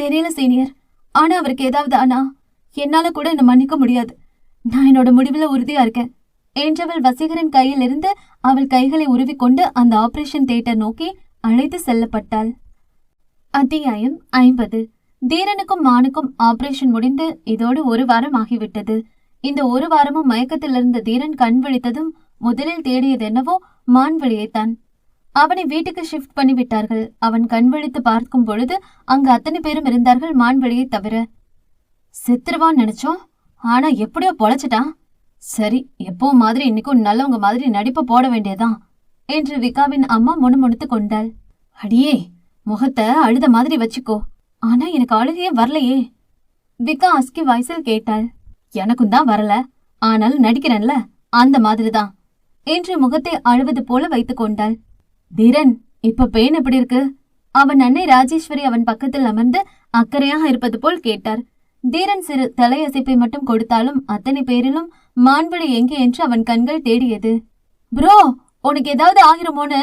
தெரியல சீனியர். ஆனா அவருக்கு ஏதாவது ஆனா? என்னால கூட என்ன மன்னிக்க முடியாது. நான் என்னோட முடிவுல உறுதியா இருக்கேன். என்றவள் வசீகரன் கையில் இருந்து அவள் கைகளை உருவிக்கொண்டு அந்த ஆபரேஷன் தியேட்டர் நோக்கி அழைத்து செல்லப்பட்டாள். அத்தியாயம் ஐம்பது. தீரனுக்கும் மானுக்கும் ஆபரேஷன் முடிந்து இதோடு ஒரு வாரம் ஆகிவிட்டது. இந்த ஒரு வாரமும் மயக்கத்திலிருந்து தீரன் கண் விழித்ததும் முதலில் தேடியது என்னவோ மான் அவனை வீட்டுக்கு ஷிஃப்ட் பண்ணி விட்டார்கள் அவன் கண் விழித்து பார்க்கும் பொழுது அங்கு அத்தனை பேரும் இருந்தார்கள் மான்வெளியை தவிர. செத்துருவான்னு நினைச்சோம் ஆனா எப்படியோ பொழைச்சிட்டான். சரி எப்போ மாதிரி இன்னைக்கும் நல்லவங்க மாதிரி நடிப்பு போட வேண்டியதான் என்று விகாவின் அம்மா முணுமுணுத்து கொண்டாள். அடியே முகத்தை அழுத மாதிரி வச்சுக்கோ. ஆனா எனக்கு அழுகையே வரலையே. விகா அஸ்கி வாய்ஸில் கேட்டாள். எனக்கும் தான் வரல. ஆனாலும் நடிக்கிறேன்ல அந்த மாதிரிதான் என்று முகத்தை அழுவது போல வைத்துக் கொண்டாள். தீரன் இப்ப பெயின் எப்படி இருக்கு? அவன் அன்னை ராஜேஸ்வரி அவன் பக்கத்தில் அமர்ந்து அக்கறையாக இருப்பது போல் கேட்டார். தீரன் சிறு தலையசைப்பை மட்டும் கொடுத்தாலும் அத்தனை பேரிலும் மான்விழி எங்கே என்று அவன் கண்கள் தேடியது. ப்ரோ உனக்கு ஏதாவது ஆகிருமோன்னு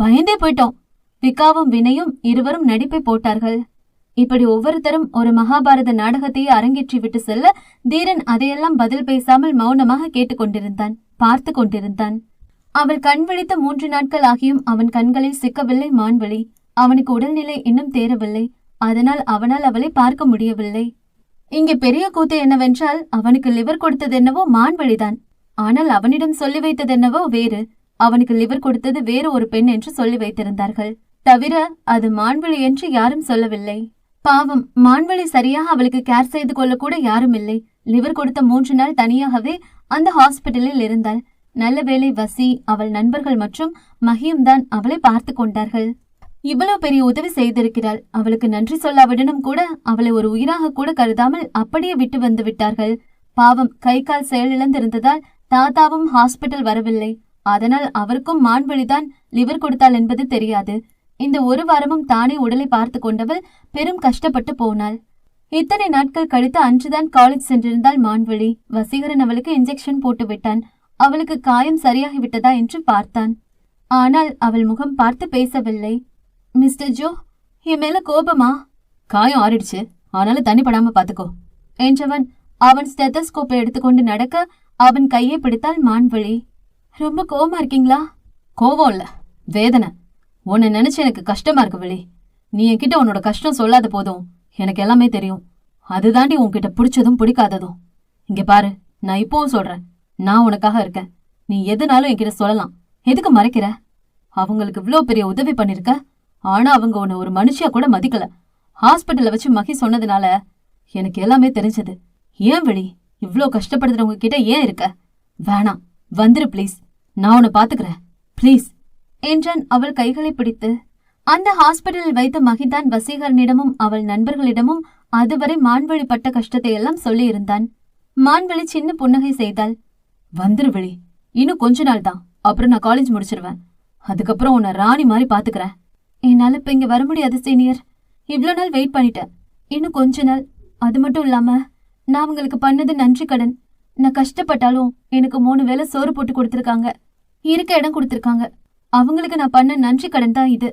பயந்தே போயிட்டோம். விகாவும் வினையும் இருவரும் நடிப்பை போட்டார்கள். இப்படி ஒவ்வொருத்தரும் ஒரு மகாபாரத நாடகத்தையே அரங்கேற்றி விட்டு செல்ல தீரன் அதையெல்லாம் பதில் பேசாமல் மௌனமாக கேட்டுக்கொண்டிருந்தான் பார்த்து கொண்டிருந்தான். அவள் கண் விழித்த மூன்று நாட்கள் ஆகியும் அவன் கண்களில் சிக்கவில்லை மான்வழி. அவனுக்கு உடல்நிலை இன்னும் தேரவில்லை. அதனால் அவனால் அவளை பார்க்க முடியவில்லை. இங்கே பெரிய கூத்து என்னவென்றால் அவனுக்கு லிவர் கொடுத்தது என்னவோ மான்வழிதான். ஆனால் அவனிடம் சொல்லி வைத்தது என்னவோ வேறு. அவனுக்கு லிவர் கொடுத்தது வேறு ஒரு பெண் என்று சொல்லி வைத்திருந்தார்கள். தவிர அது மான்வழி என்று யாரும் சொல்லவில்லை. பாவம் மான்வழி சரியாக அவளுக்கு கேர் செய்து கொள்ள கூட யாரும் இல்லை. லிவர் கொடுத்த மூன்று நாள் தனியாகவே அந்த ஹாஸ்பிட்டலில் இருந்தாள். நல்ல வேளை வசி அவள் நண்பர்கள் மற்றும் மகியும் தான் அவளை பார்த்து கொண்டார்கள். இவ்வளவு பெரிய உதவி செய்திருக்கிறாள். அவளுக்கு நன்றி சொல்லாவிடனும் கூட அவளை ஒரு உயிராக கூட கருதாமல் அப்படியே விட்டு வந்து விட்டார்கள். பாவம் கை கால் செயலிழந்திருந்ததால் தாத்தாவும் ஹாஸ்பிட்டல் வரவில்லை. அதனால் அவருக்கும் மான்வழிதான் லிவர் கொடுத்தாள் என்பது தெரியாது. இந்த ஒரு வாரமும் தானே உடலை பார்த்து கொண்டவள் பெரும் கஷ்டப்பட்டு போனாள். இத்தனை நாட்கள் கழித்து அன்றுதான் காலேஜ் சென்றிருந்தாள் மான்வழி வசீகரன் அவளுக்கு இன்ஜெக்ஷன் போட்டு விட்டான். அவளுக்கு காயம் சரியாகிவிட்டதா என்று பார்த்தான். ஆனால் அவள் முகம் பார்த்து பேசவில்லை. மிஸ்டர் ஜோ என் மேல கோபமா? காயம் ஆறிடுச்சு. ஆனாலும் தண்ணி படாம பாத்துக்கோ. என்றவன் அவன் ஸ்டெத்தஸ்கோப்பை எடுத்துக்கொண்டு நடக்க அவன் கையை பிடித்தாள் மான்வழி ரொம்ப கோவமா இருக்கீங்களா? கோவம் இல்ல. வேதனை. உன்னை நினைச்சு எனக்கு கஷ்டமா இருக்கு விழி. நீ என்கிட்ட உன்னோட கஷ்டம் சொல்லாத போதும் எனக்கு எல்லாமே தெரியும். அதுதாண்டி உன்கிட்ட பிடிச்சதும் பிடிக்காததும். இங்க பாரு நான் இப்பவும் சொல்றேன். நான் உனக்காக இருக்கேன். நீ எதுனாலும் என்கிட்ட சொல்லலாம். எதுக்கு மறைக்கிற? அவங்களுக்கு இவ்ளோ பெரிய உதவி பண்ணிருக்க. ஆனா அவங்க உன்னை ஒரு மனுஷியா கூட மதிக்கல. ஹாஸ்பிட்டல்ல வச்சு மகி சொன்னதுனால எனக்கு எல்லாமே தெரிஞ்சது. ஏன் வெளி இவ்ளோ கஷ்டப்படுறவங்க கிட்ட ஏன் இருக்க? வேணாம். வந்துரு ப்ளீஸ் நான் உன்னை பாத்துக்கிறேன். ப்ளீஸ் என்றான் அவள் கைகளை பிடித்து. அந்த ஹாஸ்பிட்டலில் வைத்த மகிதான் வசீகரனிடமும் அவள் நண்பர்களிடமும் அதுவரை மான்வழி பட்ட கஷ்டத்தை எல்லாம் சொல்லியிருந்தான். மான்வழி சின்ன புன்னகை செய்தாள். வந்துரு வெளி. இன்னும் கொஞ்ச நாள் தான். அப்புறம் நான் காலேஜ் முடிச்சிருவேன். அதுக்கப்புறம் உன்னை ராணி மாதிரி பாத்துக்கிறேன். என்னால இப்ப இங்க வர முடியாது சீனியர் இவ்ளோ நாள் வெயிட் பண்ணிட்டேன். இன்னும் கொஞ்ச நாள். அது மட்டும் இல்லாம நான் உங்களுக்கு பண்ணது நன்றி கடன். நான் கஷ்டப்பட்டாலும் எனக்கு மூணு வேளை சோறு போட்டு கொடுத்துருக்காங்க. இருக்க இடம் கொடுத்துருக்காங்க. அவங்களுக்கு நான் பண்ண நன்றி கடன் தான் இது.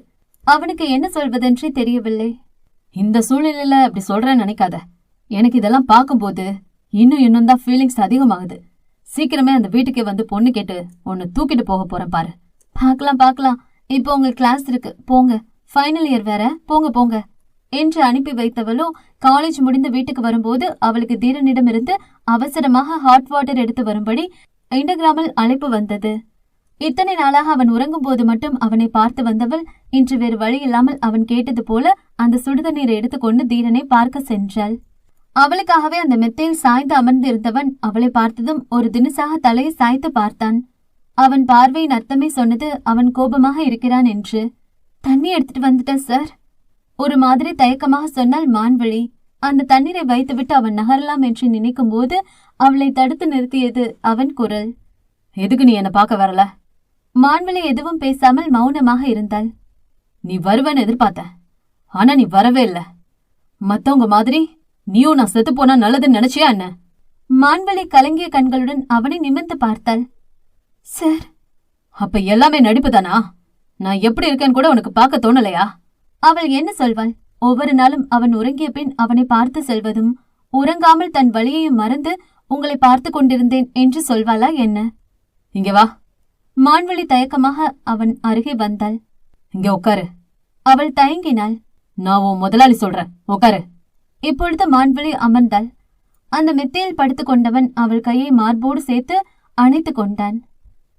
அவனுக்கு என்ன சொல்வதென்றே தெரியவில்லை. இந்த சூழ்நிலையில அப்படி சொல்றேன்னு நினைக்காத. எனக்கு இதெல்லாம் பார்க்கும்போது இன்னும் இன்னும் தான் ஃபீலிங்ஸ் அதிகமாகுது. சீக்கிரமே அந்த வீட்டுக்கே வந்து பொண்ணு கேட்டு ஒன்னு தூக்கிட்டு போக போறேன் பாரு. பார்க்கலாம் பார்க்கலாம். இப்போ உங்களுக்கு கிளாஸ் இருக்கு. போங்க. ஃபைனல் இயர் வேற. போங்க போங்க. என்று அனுப்பி வைத்தவளோ காலேஜ் முடிந்து வீட்டுக்கு வரும்போது அவளுக்கு தீரனிடமிருந்து அவசரமாக ஹாட் வாட்டர் எடுத்து வரும்படி இண்டகிராமில் அழைப்பு வந்தது. இத்தனை நாளாக அவன் உறங்கும் போது மட்டும் அவனை பார்த்து வந்தவள் இன்று வேறு வழி இல்லாமல் அவன் கேட்டது போல அந்த சுடுதண்ணீரை எடுத்துக்கொண்டு தீரனை பார்க்க சென்றாள். அவளுக்காகவே அந்த மெத்தையில் சாய்ந்து அமர்ந்திருந்தவன் அவளை பார்த்ததும் ஒரு தினசாக தலையை சாய்த்து பார்த்தான். அவன் பார்வையின் அர்த்தமே சொன்னது அவன் கோபமாக இருக்கிறான் என்று. தண்ணி எடுத்துட்டு வந்துட்டேன் சார் ஒரு மாதிரி தயக்கமாக சொன்னால் மான்வழி அந்த தண்ணீரை வைத்துவிட்டு அவன் நகரலாம் என்று நினைக்கும் போது அவளை தடுத்து நிறுத்தியது அவன் குரல். எதுக்கு நீ என்ன பார்க்க வரல? மான்வழி எதுவும் பேசாமல் மௌனமாக இருந்தாள். நீ வருவன்னு எதிர்பார்த்த. ஆனா நீ வரவே இல்ல. மத்தவங்க மாதிரி நீயும் நான் செத்து போனா நல்லதுன்னு நினைச்சியா என்ன? மான்வழி கலங்கிய கண்களுடன் அவனை நிமிர்ந்து பார்த்தாள். சார். அப்ப எல்லாமே நடிப்பு தானா நான் எப்படி இருக்கேன்னு கூட உனக்கு பார்க்க தோணலையா? அவள் என்ன சொல்வாள்? ஒவ்வொரு நாளும் அவன் உறங்கிய பின் அவனை பார்த்து செல்வதும் உறங்காமல் தன் வழியையும் மறந்து உங்களை பார்த்து கொண்டிருந்தேன் என்று சொல்வாளா என்ன? இங்க வா. மான்வழி தயக்கமாக அவன் அருகே வந்தாள். இங்க உட்காரு. அவள் தயங்கினாள். நான் உன் முதலாளி சொல்றேன். உட்காரு. இப்பொழுது மான்வழி அமர்ந்தாள். அந்த மெத்தையில் படுத்துக் கொண்டவன் அவள் கையை மார்போடு சேர்த்து அணைத்துக் கொண்டான்.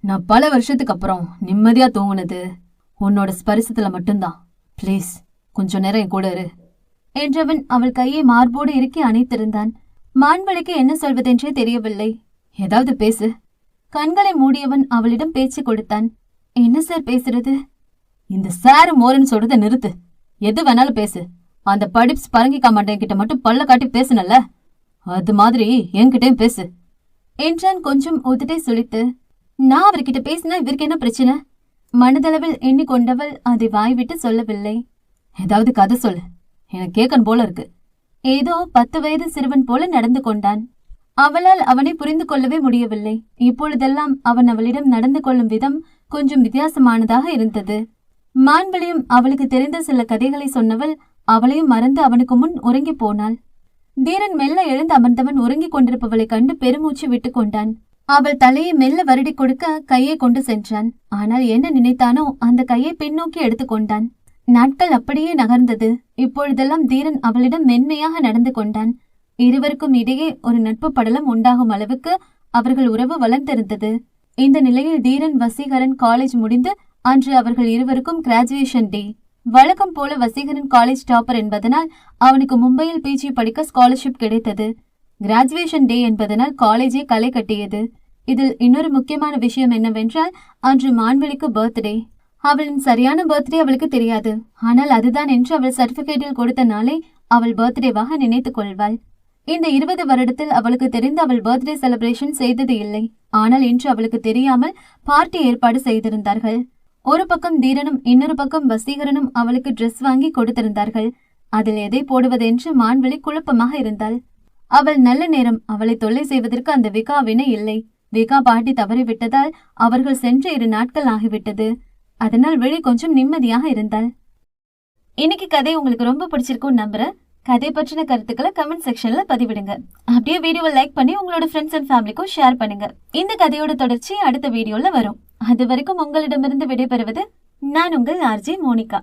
நான் பல வருஷத்துக்கு அப்புறம் நிம்மதியா தூங்குனது உன்னோட ஸ்பரிசத்துல மட்டும்தான். ப்ளீஸ் கொஞ்ச நேரம் என் கூட இரு. என்றவன் அவள் கையை மார்போடு இறுக்கி அணைத்திருந்தான். மான்வழிக்கு என்ன சொல்வதென்றே தெரியவில்லை. ஏதாவது பேசு. கண்களை மூடியவன் அவளிடம் பேச்சு கொடுத்தான். என்ன சார் பேசுறது? இந்த சாரு மோரன் சொல்றத நிறுத்து. எது வேணாலும் பேசு. அந்த படிப்ஸ் பரங்கி கமாண்டன் கிட்ட மட்டும் பல்ல காட்டி பேசுனல்ல? அது மாதிரி என்கிட்டயும் பேசு. என்றான் கொஞ்சம் உதட்டை சொல்லித்து நான் அவர்கிட்ட பேசினா இவருக்கு என்ன பிரச்சனை? மனதளவில் எண்ணிக்கொண்டவள் அதை வாய்விட்டு சொல்லவில்லை. ஏதாவது கதை சொல்லு. எனக்கு கேட்கணும் போல இருக்கு. ஏதோ பத்து வயது சிறுவன் போல நடந்து கொண்டான். அவளால் அவனை புரிந்து கொள்ளவே முடியவில்லை. இப்பொழுதெல்லாம் அவன் அவளிடம் நடந்து கொள்ளும் விதம் கொஞ்சம் வித்தியாசமானதாக இருந்தது. மான்வழியும் அவளுக்கு தெரிந்த சில கதைகளை சொன்னவள் அவளையும் மறந்து அவனுக்கு முன் உறங்கி போனாள். தீரன் மெல்ல எழுந்து அமர்ந்தவன் உறங்கிக் கொண்டிருப்பவளைக் கண்டு பெருமூச்சு விட்டுக் கொண்டான். அவள் தலையை மெல்ல வருடி கொடுக்க கையை கொண்டு சென்றான். ஆனால் என்ன நினைத்தானோ அந்த கையை பின்னோக்கி எடுத்துக்கொண்டான் நாட்கள் அப்படியே நகர்ந்தது. இப்பொழுதெல்லாம் தீரன் அவளிடம் மென்மையாக நடந்து கொண்டான். இருவருக்கும் இடையே ஒரு நட்பு படலம் உண்டாகும் அளவுக்கு அவர்கள் உறவு வளர்ந்திருந்தது. இந்த நிலையில் தீரன் வசீகரன் காலேஜ் முடிந்து அன்று அவர்கள் இருவருக்கும் கிராஜுவேஷன் டே வழக்கம் போல வசீகரன் காலேஜ் டாப்பர் என்பதனால் அவனுக்கு மும்பையில் பிஜி படிக்க ஸ்காலர்ஷிப் கிடைத்தது. கிராஜுவேஷன் டே என்பதனால் காலேஜே களை கட்டியது. இதில் இன்னொரு முக்கியமான விஷயம் என்னவென்றால் அன்று மான்வெளிக்கு பர்த்டே அவளின் சரியான பர்த்டே அவளுக்கு தெரியாது. ஆனால் அதுதான் என்று அவள் சர்டிபிகேட்டில் கொடுத்த நாளை அவள் பர்த்டேவாக நினைத்துக் கொள்வாள். இந்த இருபது வருடத்தில் அவளுக்கு தெரிந்து அவள் பர்த்டே செலிப்ரேஷன் செய்தது இல்லை. ஆனால் இன்று அவளுக்கு தெரியாமல் பார்ட்டி ஏற்பாடு செய்திருந்தார்கள். ஒரு பக்கம் தீரனும் இன்னொரு பக்கம் வசீகரனும் அவளுக்கு ட்ரெஸ் வாங்கி கொடுத்திருந்தார்கள். அதில் எதை போடுவதென்று மான்வெளி குழப்பமாக இருந்தாள். அவள் நல்ல நேரம் அவளை தொல்லை செய்வதற்கு அந்த விகாவினை இல்லை. வேகா பாட்டி தவறிவிட்டதால் அவர்கள் சென்று இரு நாட்கள் ஆகிவிட்டது. அதனால் வெளி கொஞ்சம் நிம்மதியாக இருந்தாள். இன்னைக்கு கதை உங்களுக்கு ரொம்ப பிடிச்சிருக்கும் நம்புறேன். கதை பற்றின கருத்துக்களை கமெண்ட் செக்ஷன்ல பதிவிடுங்க. அப்படியே வீடியோவை லைக் பண்ணி உங்களோட ஃப்ரெண்ட்ஸ் அண்ட் ஃபேமிலிக்கும் ஷேர் பண்ணுங்க. இந்த கதையோட தொடர்ச்சி அடுத்த வீடியோல வரும். அது வரைக்கும் உங்களிடமிருந்து விடைபெறுவது நான் உங்கள் ஆர்ஜே மோனிகா.